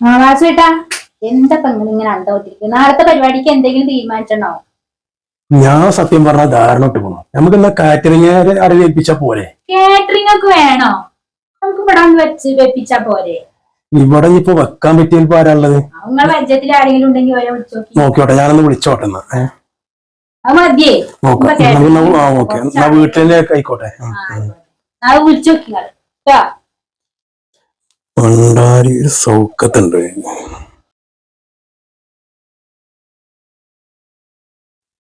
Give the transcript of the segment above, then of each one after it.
ആ വാസുവേട്ടാ എന്താ ഇങ്ങനെ നാളത്തെ പരിപാടിക്ക് എന്തെങ്കിലും തീരുമാനിച്ചണോ ഞാൻ സത്യം പറഞ്ഞ ധാരണ ഇട്ട് പോകണം നമുക്ക് എന്നാ കാറ്ററിംഗ് അറിവേൽപ്പിച്ച പോലെ കാറ്ററിംഗ് ഒക്കെ വേണോ? നമുക്ക് ഇവിടെ ഒന്ന് വെച്ച് വെപ്പിച്ചാ പോരെ? ഇവിടെ ഇപ്പൊ വെക്കാൻ പറ്റിയ പരിചയത്തിൽ ആരെങ്കിലും ഉണ്ടെങ്കിൽ വിളിച്ചു നോക്കിയോട്ടെ ഞാനൊന്ന് വിളിച്ചോട്ടെ എന്നാ വീട്ടിലേക്ക് ആയിക്കോട്ടെ. മതിയേ പണ്ടാരി ഒരു സൗക്കത്തുണ്ട്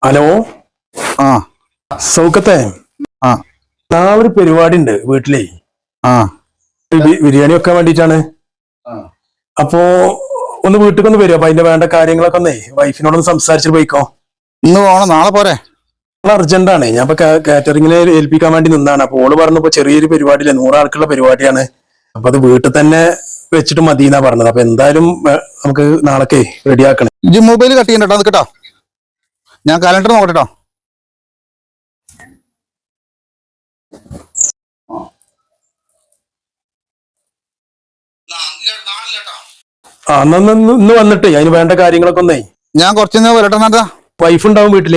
ഹലോ? ആ. സൗക്കത്തെ ആ. നാളെ ഒരു പരിപാടി ഉണ്ട് വീട്ടിലേ. ആ. ബിരിയാണി വെക്കാൻ വേണ്ടിട്ടാണ്. അപ്പോ ഒന്ന് വീട്ടിലൊന്ന് വരും. അപ്പൊ അതിന്റെ വേണ്ട കാര്യങ്ങളൊക്കെ ഒന്നേ. വൈഫിനോടൊന്ന് സംസാരിച്ചിട്ട് പോയിക്കോ. ഇന്ന് പോണം. നാളെ പോരെ. അർജന്റ് ആണ് ഞാൻ ഇപ്പൊ കാറ്ററിംഗിനെ ഏൽപ്പിക്കാൻ വേണ്ടി നിന്നാണ്. അപ്പൊ ഓൾ പറഞ്ഞപ്പോ ചെറിയൊരു പരിപാടിയില്ല. നൂറാൾക്കുള്ള പരിപാടിയാണ്. അപ്പൊ അത് വീട്ടിൽ തന്നെ വെച്ചിട്ട് മതി എന്നാ പറഞ്ഞത്. അപ്പൊ എന്തായാലും നമുക്ക് നമുക്ക് നാളെ റെഡിയാക്കണം ഇജ്ജ് മൊബൈൽ കട്ട് ചെയ്യണ്ട കേട്ടോ കേട്ടോ ഞാൻ കാലണ്ടർ നോക്കട്ടെ ട്ടോ. ആ ഇന്ന് വന്നിട്ട് അതിന് വേണ്ട കാര്യങ്ങളൊക്കെ ഒന്നേ. ഞാൻ കുറച്ചു വരട്ടെ വൈഫ് ഉണ്ടാവും വീട്ടിൽ.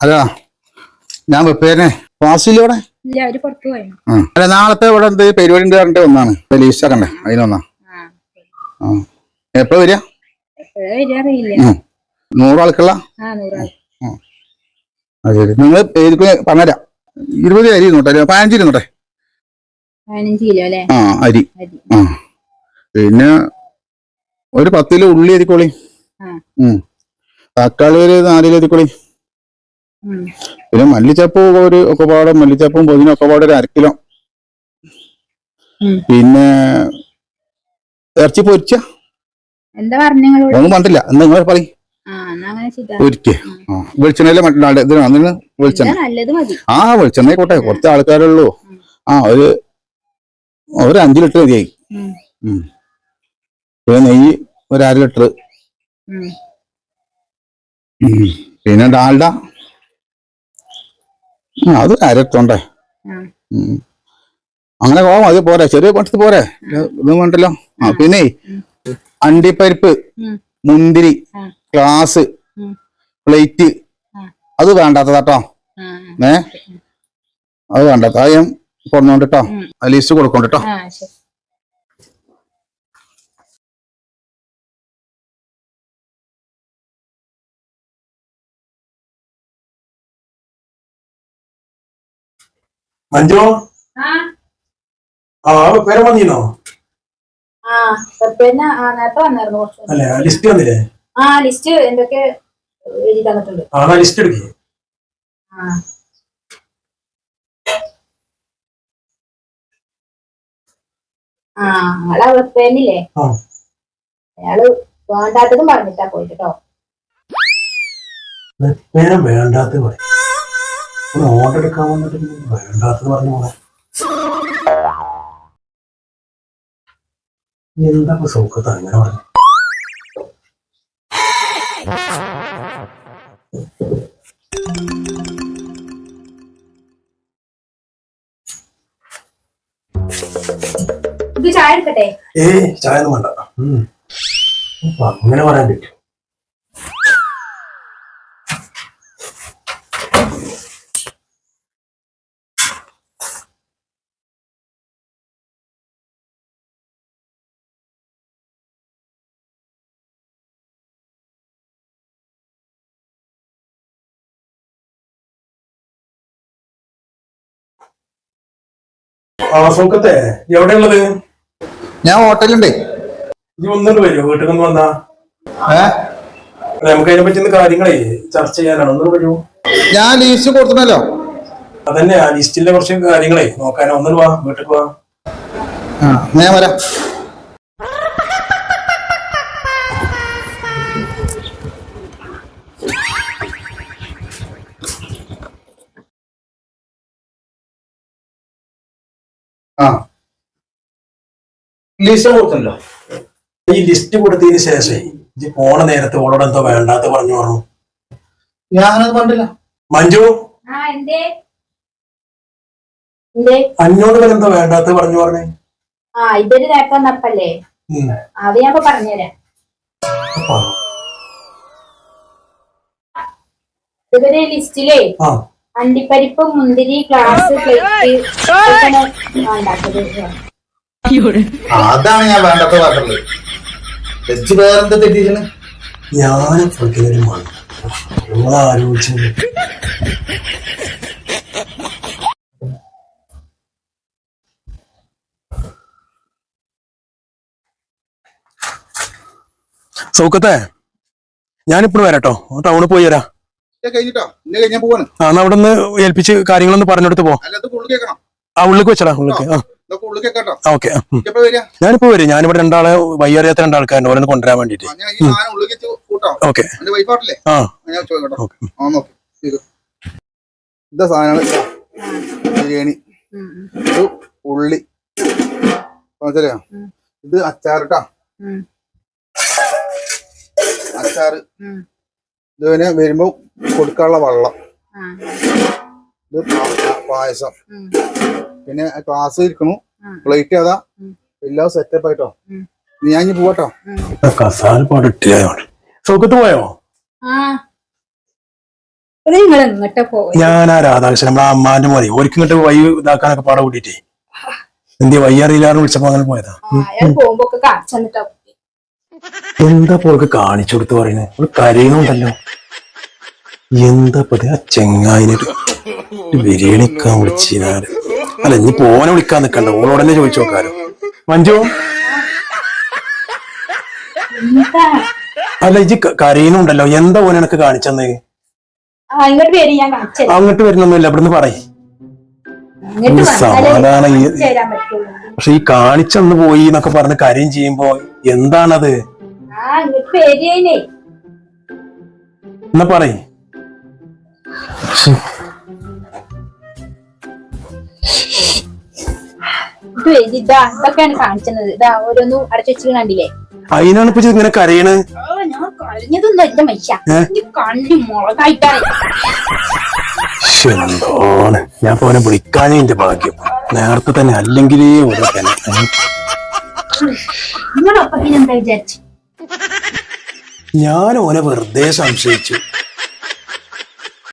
അല്ല ഞാൻ വെപ്പേനെ പോയി അല്ല നാളത്തെ ഇവിടെ എന്ത് പരിപാടി ഉണ്ട് പറഞ്ഞിട്ട് ഒന്നാണ് ലീസ്റ്റ് ആക്കണ്ടേ അതിനൊന്നാ എപ്പോ വരിക. നൂറാൾക്കുള്ള ശരി. നിങ്ങൾ പറഞ്ഞരാ. പറഞ്ഞുതരാം ഇരുപത് അരി ഇരുന്നോട്ടെ പതിനഞ്ച് ഇരുന്നോട്ടെ ആ അരി. ആ പിന്നെ ഒരു പത്ത് കിലോ ഉള്ളി എത്തിക്കോളി. തക്കാളി ഒരു നാല് കിലോ എരിക്കോളി ഉം. പിന്നെ മല്ലിച്ചപ്പ് ഒരു ഒക്കെപാട് മല്ലിച്ചപ്പും പൊതിനും ഒക്കെ പാടെ ഒരു അര കിലോ പിന്നെ ഇറച്ചി പൊരിച്ച? ഒന്നും പറഞ്ഞില്ല എന്താ നിങ്ങൾ പറയും. ആ വെളിച്ചെണ്ണയിലെ മറ്റേ ഇതിന് അതിന് വെളിച്ചെണ്ണ. ആ വെളിച്ചെണ്ണ കോട്ടെ കുറച്ച് ആൾക്കാരുള്ളൂ. ആ ഒരു ഒരു അഞ്ചു ലിറ്റർ മതിയായി. പിന്നെ നെയ്യ് ഒരു അര ലിറ്റർ. പിന്നെ ഡാൽഡ. അത് കാര്യത്തോണ്ടേ. അങ്ങനെ പോവാം അത് പോരെ. ചെറിയ പണത്ത് പോരെ. ഇത് വേണ്ടല്ലോ. ആ പിന്നെ അണ്ടിപ്പരിപ്പ് മുന്തിരി ഗ്ലാസ് പ്ലേറ്റ്. അത് വേണ്ടാത്ത കേട്ടോ ആ, ഏ? അത് വേണ്ടാത്ത അത് ഞാൻ കൊണ്ടുകൊണ്ടിട്ടോ ലിസ്റ്റ് കൊടുക്കണ്ട മഞ്ജു ആ. പേര് വന്നീനോ ആ പിന്നെ ആ നേരത്തെ വന്നായിരുന്നു കുറച്ച് അല്ലെ ലിസ്റ്റ് വന്നില്ലേ? ആ ലിസ്റ്റ് എന്തൊക്കെ എഴുതി തന്നിട്ടുണ്ട്. ആ ലിസ്റ്റ് എടുക്കേ. ആ. അയാൾ വേണ്ടാത്തതും പറഞ്ഞിട്ടാ പോയിട്ടോ വേണ്ടാത്ത പറയും ഓർഡർ എടുക്കാൻ വന്നിട്ട് വേണ്ടാത്തത് പറഞ്ഞു പോണെ എന്താ സൗഖ്യത്ത് അങ്ങനെ പറഞ്ഞു. ചായ എടുക്കട്ടെ? ഏ ചായ ഒന്നും വേണ്ട. അങ്ങനെ പറയാൻ പറ്റും. ആ സൗഖ്യത്തെ എവിടെയുള്ളത്? ഞാൻ ഹോട്ടലുണ്ടേ നീ ഒന്നുകൊണ്ട് വരുമോ വീട്ടിൽ നിന്ന് വന്നാ. ഏ? നമുക്ക് അതിനെ പറ്റുന്ന കാര്യങ്ങളെ ചർച്ച ചെയ്യാനാണ്. വരുമോ ഞാൻ ലീസ്റ്റ് കൊടുത്തണല്ലോ. അതന്നെ ആ ലിസ്റ്റിലെ കുറച്ച് കാര്യങ്ങളെ നോക്കാനാ. ഒന്നും വാ വീട്ടിൽ വാ. ആ ഞാൻ വരാം. ലിസ്റ്റ് കൊടുത്തിട്ടുണ്ടോ ഈ ലിസ്റ്റ് കൊടുത്തതിന് ശേഷം ഇത് പോണ നേരത്തെ ഓളോട് എന്തോ വേണ്ടാത്ത പറഞ്ഞു പറഞ്ഞു. ഞാനത് കണ്ടില്ല മഞ്ജു? ആ എന്തേ? എന്തേ? അന്നോട് എന്തോ വേണ്ടാത്ത പറഞ്ഞു പറഞ്ഞേ. ആ ഇതൊരു ഉം. അത് ഞാൻ പറഞ്ഞുതരാം. ഇതൊരു ലിസ്റ്റിലേ ആ. അണ്ടിപ്പരിപ്പ് മുന്തിരി ഗ്ലാസ് അതാണ് ഞാൻ വേണ്ടത് പറഞ്ഞത് വെച്ച് വേറെന്താ ഞാൻ ഒരു സൗക്കത്തെ ഞാനിപ്പോഴും വരാട്ടോ. ടൗണിൽ പോയി വരാം. കഴിഞ്ഞിട്ടോ? ഇന്നെ കഴിഞ്ഞാ പോവാണ്. ആ എന്നാ അവിടെ നിന്ന് ഏൽപ്പിച്ച് കാര്യങ്ങളൊന്ന് പറഞ്ഞെടുത്ത് പോ. കേൾക്കണം. ആ ഉള്ളിലേക്ക് വെച്ചടാ ഉള്ളിലേക്ക്. ആ ഇതൊക്കെ ഉള്ളിൽ കേൾക്കട്ടോ. ഓക്കെ. എപ്പോ വരിക? ഞാനിപ്പോ വരും. ഞാനിവിടെ രണ്ടാളെ വയ്യറിയാത്ത രണ്ടാൾക്കാരുണ്ട്. ഓരോന്ന് കൊണ്ടുവരാൻ വേണ്ടിട്ട് ഞാൻ ഈ സാധനം ഉള്ളിൽ വെച്ച് കൂട്ടാം. ഓക്കെ. എന്റെ വൈഫാട്ടില്ലേ ആ. ഞാൻ ചോദിക്കട്ടോ. ആ നോക്കി. ഇത്. ഇതാ സാധനങ്ങൾ ബിരിയാണി. ഇത് ഉള്ളി. മനസ്സിലായോ? ഇത് അച്ചാറിട്ടാ അച്ചാറ്. ഇത് പിന്നെ വരുമ്പോ കൊടുക്കാനുള്ള വെള്ളം. ഇത് പായസം. പിന്നെ ക്ലാസ് ഇരിക്കണു. പ്ലേറ്റ് അതാ എല്ലാം സെറ്റപ്പ് ആയിട്ടോ? നീ ഞാൻ ഇനി പോവാട്ടോ. കസാല പാടിട്ടില്ല സൗക്കത്ത് പോയോ? ഞാൻ ആ രാധാകൃഷ്ണൻ നമ്മളെ അമ്മാന്റെ മതി ഓർക്ക് ഇങ്ങോട്ട് വൈ ഇതാക്കാനൊക്കെ പാടെ കൂട്ടിട്ടേ എന്ത് വയ്യറിയില്ലാന്ന് വിളിച്ചപ്പോ അങ്ങനെ പോയതാ. എന്താ പോൾക്ക് കാണിച്ചു കൊടുത്ത് പറയുന്നത് ഒരു കരയുന്നുണ്ടല്ലോ. എന്താ പതി ആ ചെങ്ങായിനൊരു ബിരിയാണിക്കാൻ വിളിച്ചിനാല് അല്ല ഇനി പോനെ വിളിക്കാൻ നിക്കണ്ട. ഓളോട് തന്നെ ചോദിച്ചു നോക്കാലോ. മഞ്ജു? അല്ല ഇജ് കരീനുണ്ടല്ലോ കരയുന്നുണ്ടല്ലോ. എന്താ ഓനെ എനക്ക് കാണിച്ചെന്ന് അങ്ങോട്ട് വരുന്നൊന്നുമില്ല. ഇവിടുന്ന് പറയും. സമാധാനം പക്ഷെ ഈ കാണിച്ചെന്ന് പോയി എന്നൊക്കെ പറഞ്ഞ് കാര്യം ചെയ്യുമ്പോ എന്താണത്? എന്നാ പറയ്. ഇത് പേര് ഇതാ ഇതൊക്കെയാണ് കാണിച്ചത്. ഇതാ ഓരോന്നും അടച്ചു വെച്ച് കണ്ടില്ലേ? അതിനാണ് ഇപ്പൊ ഇജ്ജ് ഇങ്ങനെ കരയണ്? ഞാൻ മയ്യ കണ്ണി മുളകായിട്ടാണ്. ഞാൻ അവനെ വിളിക്കാനേ എന്റെ ഭാഗ്യം. നേരത്തെ തന്നെ അല്ലെങ്കിലേ ഒരു ഞാൻ ഓനെ വെറുതെ സംശയിച്ചു.